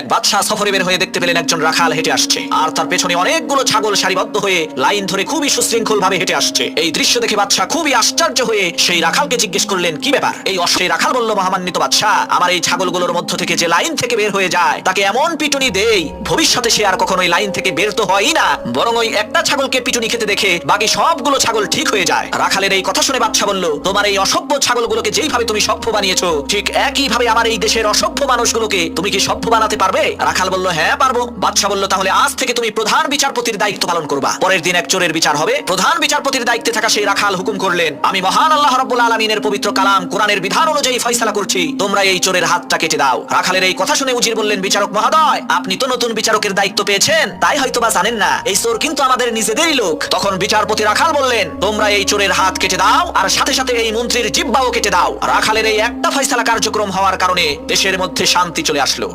এক বাদশাহ সফরে বের হয়ে দেখতে পেলেন একজন রাখাল হেঁটে আসছে। আর তার পেছনে অনেকগুলো ছাগল সারিবদ্ধ হয়ে লাইন ধরে খুবই সুশৃঙ্খল ভাবে হেঁটে আসছে। এই দৃশ্য দেখে বাদশাহ খুবই আশ্চর্য হয়ে সেই রাখালকে জিজ্ঞেস করলেন, কি ব্যাপার? এই অশ্বে রাখাল বলল, মহামান্বিত বাদশাহ, আমার এই ছাগলগুলোর মধ্য থেকে যে লাইন থেকে বের হয়ে যায়, তাকে এমন পিটুনি দেই, ভবিষ্যতে সে আর কখনোই লাইন থেকে বের তো হয়ই না, বরং ওই একটা ছাগলকে পিটুনি খেতে দেখে বাকি সবগুলো ছাগল ঠিক হয়ে যায়। রাখালের এই কথা শুনে বাদশাহ বলল, তোমার এই অসভ্য ছাগলগুলোকে যেইভাবে তুমি সভ্য বানিয়েছো, ঠিক একই ভাবে আমার এই দেশের অসভ্য মানুষগুলোকে তুমি কি সভ্য বানাতে পারবে? রাখাল বলল হ্যাঁ পারব। বাদশাহ বলল, তাহলে আজ থেকে তুমি প্রধান বিচারপতির দায়িত্ব পালন করবা। পরের দিন এক চোরের বিচার হবে। প্রধান বিচারপতির দায়িত্বে থাকা সেই রাখাল হুকুম করলেন, আমি মহান আল্লাহ রাব্বুল আলামিনের পবিত্র কালাম কোরআনের বিধান অনুযায়ী ফয়সালা করছি। তোমরা এই চোরের হাতটা কেটে দাও। রাখালের এই কথা শুনে উজির বললেন, বিচারক মহোদয়, আপনি তো নতুন বিচারকের দায়িত্ব পেয়েছেন, তাই হয়তো বা জানেন না। এই চোর কিন্তু আমাদের নিজেদেরই লোক। তখন বিচারপতি রাখাল বললেন, তোমরা এই চোরের হাত কেটে দাও আর সাথে সাথে এই মন্ত্রীর জিব্বাও কেটে দাও। রাখালের এই একটা ফয়সালা কার্যক্রম হওয়ার কারণে দেশের মধ্যে শান্তি চলে আসলো।